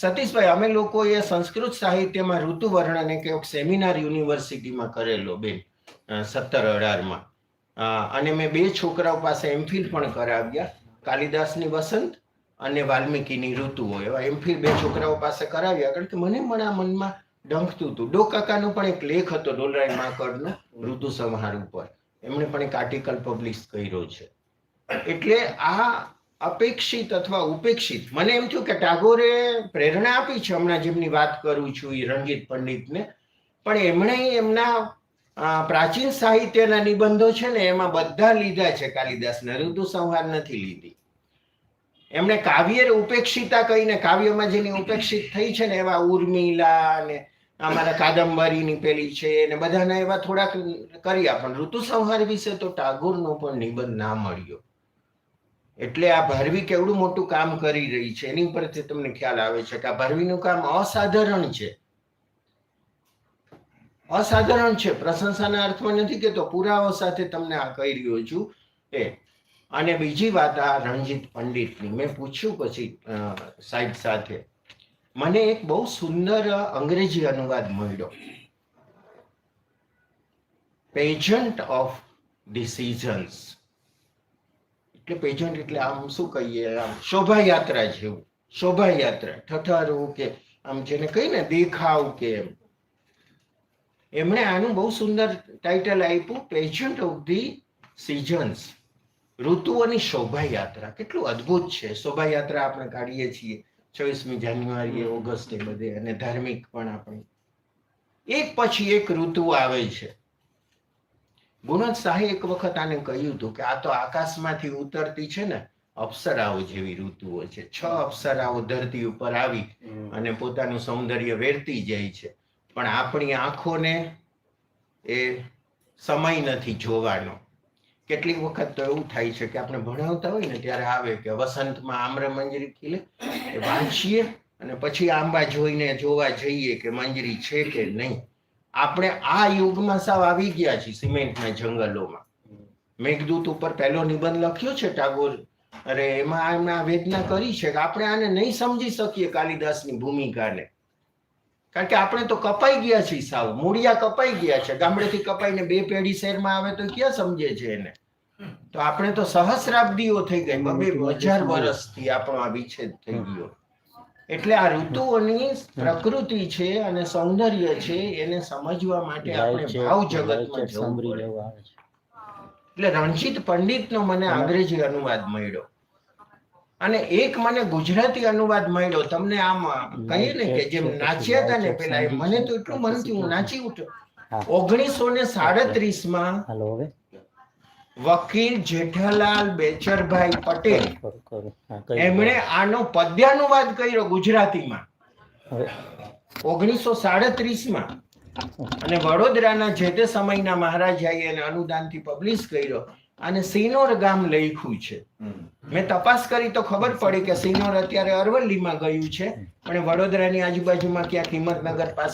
સતીશભાઈ, અમે લોકોએ સંસ્કૃત સાહિત્યમાં ઋતુ વર્ણન એક સેમિનાર યુનિવર્સિટીમાં કરેલો બેન સત્તર અઢારમાં. અને મેં બે છોકરાઓ પાસે એમફિલ પણ કરાવ્યા, કાલિદાસની વસંત અને વાલ્મીકીની ઋતુઓ. એવા એમફિલ બે છોકરાઓ પાસે કરાવ્યા, કારણ કે મને મારા મનમાં ડંખતું હતું. ડો કાકાનો પણ એક લેખ હતો ડોલરાય માકડનો, ઋતુ સંહાર ઉપર. એમણે પણ એક આર્ટિકલ પબ્લિશ કર્યો છે. એટલે આ અપેક્ષિત અથવા ઉપેક્ષિત. મને એમ થયું કે ટાગોરે પ્રેરણા આપી છે. હમણાં જેમની વાત કરું છું એ રંગીત પંડિતને. પણ એમણે એમના પ્રાચીન સાહિત્યના નિબંધો છે ને એમાં બધા લીધા છે કાલિદાસના. ઋતુ સંહાર નથી લીધી. એમણે કાવ્ય ઉપેક્ષિતા કહીને, કાવ્યમાં જેની ઉપેક્ષિત થઈ છે ને એવા ઉર્મિલા ને અમારા કાદંબરીની પેલી છે ને બધાના એવા થોડાક કર્યા પણ ઋતુ સંહાર વિશે તો ટાગોરનો પણ નિબંધ ના મળ્યો. એટલે આ ભારવી કેવડું મોટું કામ કરી રહી છે? એની પરથી તમને ખ્યાલ આવે છે કે આ ભારવીનું કામ અસાધારણ છે. અસાધારણ છે. પ્રશંસાના અર્થમાં નથી કેતો પુરાવા સાથે તમને આ કહી રહ્યો છું એ અને બીજી વાત આ રણજીત પંડિતની. મેં પૂછ્યું પછી સાહેબ સાથે. મને એક બહુ સુંદર અંગ્રેજી અનુવાદ મળ્યો. પેજન્ટ ઓફ ડિસિઝન્સ એટલે પેજન્ટ એટલે આમ શું કહીએ, આમ શોભાયાત્રા જેવું, શોભાયાત્રા ઠઠારું કે આમ જેને કહીને દેખાવ કે એમ. એમણે આનું બહુ સુંદર ટાઇટલ આપ્યું પેજન્ટ ઓફ ધી સિઝન્સ ઋતુઓની શોભાયાત્રા. કેટલું અદ્ભુત છે. શોભાયાત્રા આપણે કાઢીએ છીએ છવ્વીસમી જાન્યુઆરી ઓગસ્ટ એ બધે, અને ધાર્મિક પણ આપણે. એક પછી એક ઋતુ આવે છે. ગુણવંત શાહે એક વખત આને કહ્યું હતું કે આ તો આકાશમાંથી ઉતરતી છે ને અપ્સરાઓ જેવી ઋતુઓ છે. છ અપ્સરાઓ ધરતી ઉપર આવી અને પોતાનું સૌંદર્ય વેરતી જાય છે. પણ આપણી આંખોને એ સમય નથી જોવાનો. કેટલીક વખત તો એવું થાય છે કે આપણે ભણાવતા હોય ને ત્યારે આવે કે વસંતમાં આમ્ર મંજરી ખીલે એ વાંચીએ અને પછી આંબા જોઈને જોવા જઈએ કે મંજરી છે કે નહીં. આપણે આ યુગમાં સાવ આવી ગયા છીએ સિમેન્ટના જંગલોમાં. મેઘદૂત ઉપર પહેલો નિબંધ લખ્યો છે ટાગોર. અરે એમાં એમણે વેદના કરી છે કે આપણે આને નહીં સમજી શકીએ કાલિદાસની ભૂમિકાને. કારણ કે આપણે તો કપાઈ ગયા છીએ સાવ. મૂળિયા કપાઈ ગયા છે. ગામડેથી કપાઈને બે પેઢી શહેરમાં આવે તો ક્યાં સમજે છે એને? તો આપણે તો સહસ્રાબ્દીઓ થઈ ગઈ. બબે હજાર વર્ષથી આપણો આ વિચ્છેદ થઈ ગયો. એટલે આ ઋતુઓની પ્રકૃતિ છે અને સૌંદર્ય છે એને સમજવા માટે આપણે ભાવ જગતમાં જવું પડે. એટલે રણજીત પંડિતનો મને અંગ્રેજી અનુવાદ મળ્યો. અને એક મને ગુજરાતી અનુવાદ મળ્યો. તમને આમ કહીએ ને કે જેમ નાચ્યા હતા ને પેલા મને તો એટલું મનથી હું નાચી ઉઠ્યો. ઓગણીસો ને સાડત્રીસમાં વકીલ જેઠાલાલ બેચરભાઈ પટેલ. એમણે આનો પદ્યાનુવાદ કર્યો ગુજરાતીમાં. ઓગણીસો સાડત્રીસમાં અને વડોદરાના જે તે સમયના મહારાજાએ એને અનુદાનથી પબ્લિશ કર્યો અને સિનોર ગામ લખ્યું છે. મેં તપાસ કરી તો ખબર પડી કે સિનોર અત્યારે અરવલ્લીમાં ગયું છે. અને વડોદરાની આજુબાજુમાં ક્યાંક હિંમતનગર પાસે